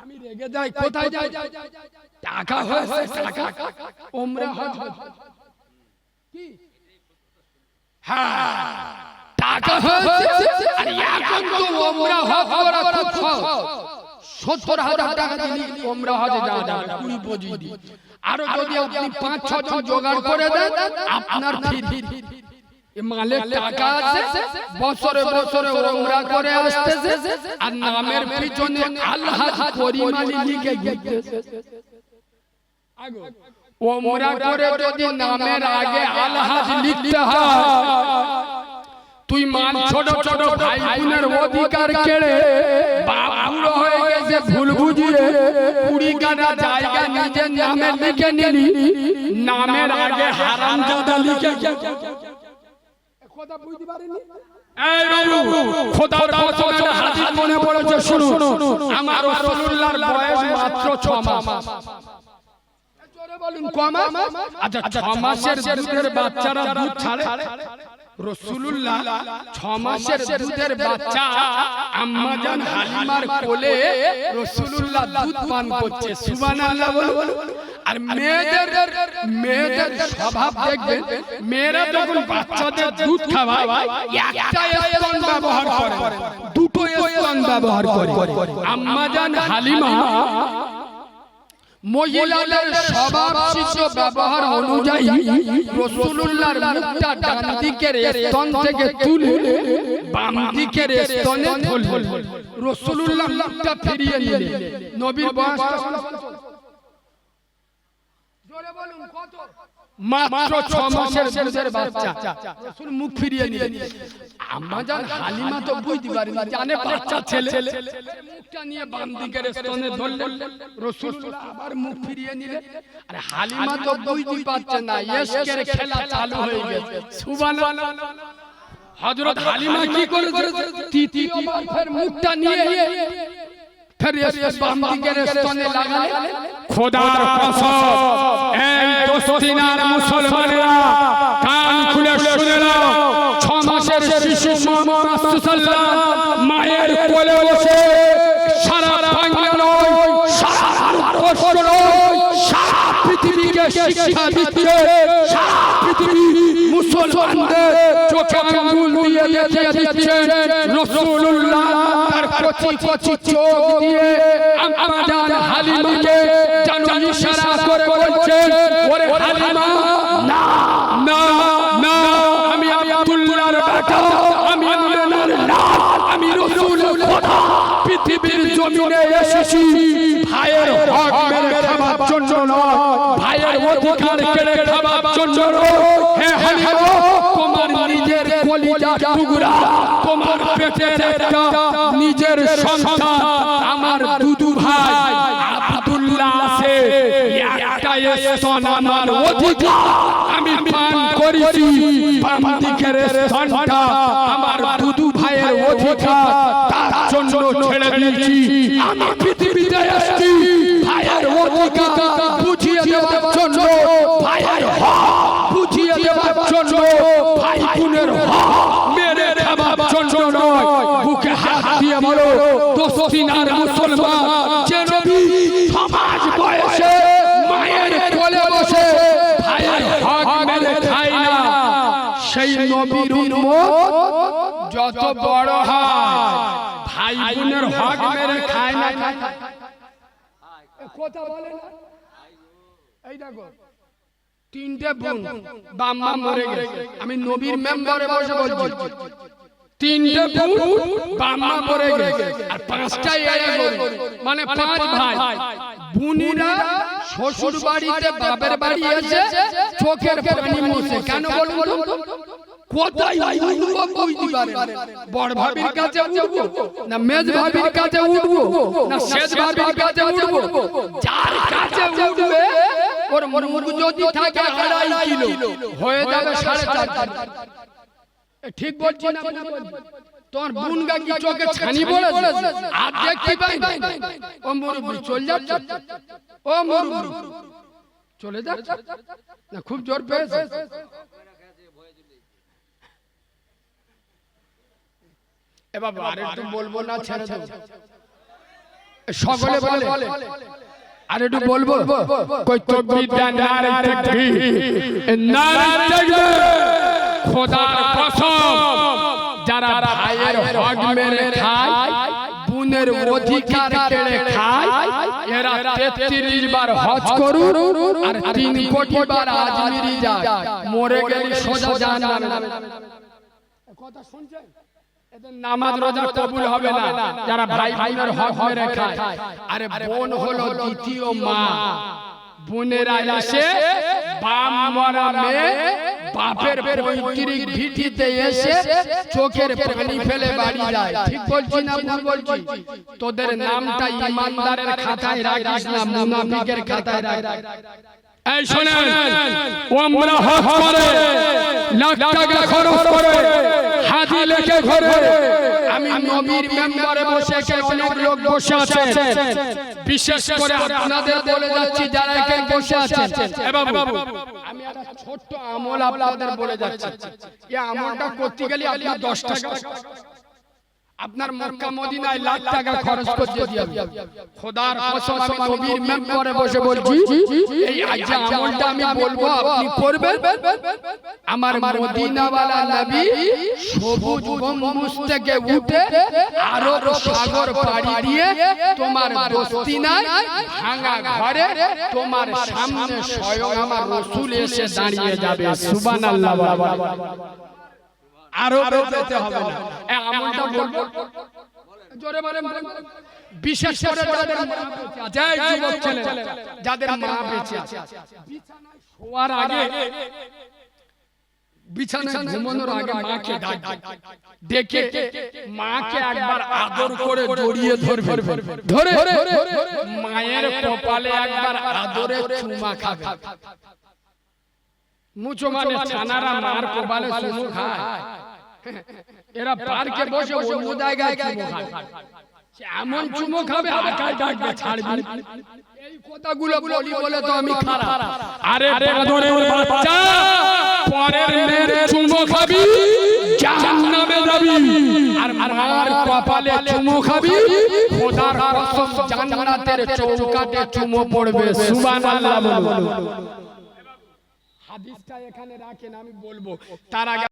আমি রেগে যাই কোথায় যাই? টাকা হয়েছে টাকা। ওমরা হজ। কি? হ্যাঁ। টাকা হয়েছে? আর এখন তো ওমরা হজ করা খুব সহজ সত্তর হাজার টাকা দিলি ওমরা হজে যাওয়া যাবে কুড়ি পঁচিশ দিন। আরও যদি আপনি পাঁচ ছ জন জোগাড় করে দেন আপনার ফিরি মালের টাকা আছে বছরে বছরে ওমরা করে আসতেছে আর নামের পিছনে আল্লাহ পরিমাণে লিখে গেছে ওমরা করে যদি নামের আগে আলহাজ লিখতে হয় তুই মান ছোট ছোট ভাই বোনের অধিকার কেড়ে বাপ বুড়ো হয়ে গেছে ভুল বুঝিয়ে কুড়ি কাটা জায়গা নিজের নামে লিখে নিলি নামের আগে হারাম জাদা লিখে কথা বুঝতে পারিনি? এই বাবু খোদার কসম হাদিস মনে পড়েছে শুনুন। আমার রাসূলুল্লাহর বয়স মাত্র 6 মাস। জোরে বলুন ক আচ্ছা 6 মাসের দুধের বাচ্চারা দুধ ছাড়ে? রসুলুল্লাহ ছ মাসের দুধের বাচ্চা আম্মাজান হালিমার কোলে রসুলুল্লাহ দুধ পান করছে। সুবহানাল্লাহ বলুন। আর মেয়েদের মেয়েদের স্বভাব দেখবেন, মেয়েরা যখন বাচ্চাদের দুধ খাওয়ায় একটা স্তন ব্যবহার করে, দুটো স্তন ব্যবহার করে। আম্মাজান হালিমা, মহিলাদের স্বভাব সিদ্ধ ব্যবহার অনুযায়ী রাসূলুল্লাহর মুখটা ডান দিকের স্তন থেকে তুলে বাম দিকের স্তনে রাসূলুল্লাহ মুখটা ফিরিয়ে নিলেন নবীর কত? মাত্র ছ মাসের দুধের বাচ্চা। রাসূল মুখ ফিরিয়ে নিলেন। আম্মা জান হালিমা তো বুঝতে পারেন জানে বাচ্চা ছেলে। মুখটা নিয়ে বাম দিকের স্তনে ধরলেন। রাসূল আবার মুখ ফিরিয়ে নিলেন। আর হালিমা তো বুঝতে পারছে না ইশকের খেলা চালু হয়ে গেছে। সুবহানাল্লাহ। হযরত হালিমা কি তৃতীয়বার ফের মুখটা নিয়ে ফের বাম দিকের স্তনে লাগালেন খোদার কসম এই দোস্তিনার মুসলমানেরা কান খুলে শুনে নাও। ছ মাসের শিশু মোহাম্মদ রাসূলুল্লাহ মায়ের কোলে বসে সারা বাংলা নয় সারা ভারতবর্ষ নয় সারা পৃথিবীকে শিক্ষা দিচ্ছে সারা পৃথিবী মুসলমানদের চোখে আঙ্গুল দিয়ে দেখিয়ে দিচ্ছেন রাসূলুল্লাহ তার কচি কচি চোখ দিয়ে আমাদের হালিমাকে যেন ইশারা করে বলছেন ওরে হালিমা না জন্য নয় হে নিজের কলিজা টুকরা, তোমার পেটের একটা নিজের আমার দুদু ভাই আব্দুল্লাহ আমার অধিকার আমি পান করেছি, বাম দিকের স্তনটা আমার দুদু ভাইয়ের অধিকার তার জন্য ছেড়ে দিয়েছি। আমি পৃথিবীতে ভাইয়ের অধিকার মেরে খাবার জন্য নয় বুকে হাত দিয়ে বলো দোস্তিনার মুসলমান যে নবী সমাজ বয়সে মায়ের কোলে বসে ভাইয়ের হক মেরে খায় না। সেই নবীর উম্মত যত বড় হয়। ভাই বোনের হক মেরে খায় না। কথা বলে না। এই দেখো তিনটে বোন বাম্মা মরে গেছে। আমি নবীর মেম্বারে বসে বলছি তিনটে বোন বাম্মা মরে গেছে। আর এড়ে গরু মানে পাঁচ ভাই। বুনিরা শ্বশুর বাড়িতে বাপের বাড়ি এসে চোখের পানি মোছে। কেন বলুন কোথায় উঠবো বুঝতে পারে না। বড় ভাবির কাছে উঠবো না মেজ ভাবির কাছে উঠবো না শেষ ভাবির কাছে উঠবো? উঠবে ওর মুখ যদি থাকে আড়াই কিলো। হয়ে যাবে সাড়ে চার ঠিক বলছি না তোমার বুন চোখে ছানি পড়েছে? আর দেখতে পাই। ও চলে যাচ্ছে? ও চলে যাচ্ছে? না খুব জোর পেয়েছে। এ বাবা আর একটু বলব না ছেড়ে দেবো। সকলে বলে। আরে একটু বলব? কই তকবীরটা নারে নারে খোদার কসম। যারা ভাইয়ের মেরে খায় বুনের অধিকার কেড়ে খায় এরা 33 বার হজ আর তিন কোটি বার আজমিরি যায় মরে গেলে সোজা কথা শুনছেন? নামাজ রোজা কবুল হবে না। যারা ভাই বোনের হক মেরে খায়। আরে বোন হলো দ্বিতীয় মা। বোনেরা এসে বাপ মরা মেয়ে বাপের পৈতৃক ভিটিতে এসে চোখের পানি ফেলে বাড়ি যায়। ঠিক বলছি না ভুল বলছি? তোদের নামটা ইমানদারের খাতায় রাখিস না মুনাফিকের খাতায় রাখ। এই শোনেন ওমরা হক করে লাখ টাকা খরচ করে হাজি লেখে ঘরে আমি নবীর মেম্বারে বসে অনেক লোক বসে আছে বিশেষ করে আপনাদের বলে যাচ্ছি যারা এখানে বসে আছেন। আমি একটা ছোট্ট আমল আপনাদের বলে যাচ্ছি। এই আমলটা করতে গেলে আপনি দশ টাকা আপনার মক্কা মদিনায় লাখ টাকা খরচ করতে দিবেন খোদার কসম আমি নবীর মেম্বারে বসে বলছি এই যে আমলটা আমি বলব আপনি করবেন? আমার মদিনাওয়ালা নবী সবুজ গম্বুজ থেকে উঠে আরব সাগর পাড়ি দিয়ে তোমার দস্তিনায় ভাঙা ঘরে তোমার সামনে স্বয়ং আমার রসুল এসে দাঁড়িয়ে যাবে। সুবহানাল্লাহ আরও যেতে হবে না। এ আমলটা বলব? জোরে বলেন বিশেষ করে যাদের এই যুবক ছেলে যাদের মা বেঁচে আছে। শোয়ার আগে বিছানায় ঘুমানোর আগে মাকে ডেকে মাকে একবার আদর করে জড়িয়ে ধরবে। ধরে মায়ের কপালে একবার আদরে চুমা খাবে। মুচো মানে ছানারা মার কপালে চুমু খায়। এরা পার্কে বসে অন্য জায়গায় চুমু খায়। এমন চুমু খাবে আকাশ ডাকবে ছাড়বি। এই কথাগুলো বলি বলে তো আমি খারাপ। আরে বাদরের বাচ্চা পরের মেয়ের চুমো খাবি জাহান্নামে যাবি। আর মার কপালে চুমু খাবি। খোদার কসম জান্নাতের চৌকাটে চুমু পড়বে। সুবহানাল্লাহ। বলুন হাদিসটা এখানে রাখেন আমি বলব। তার আগে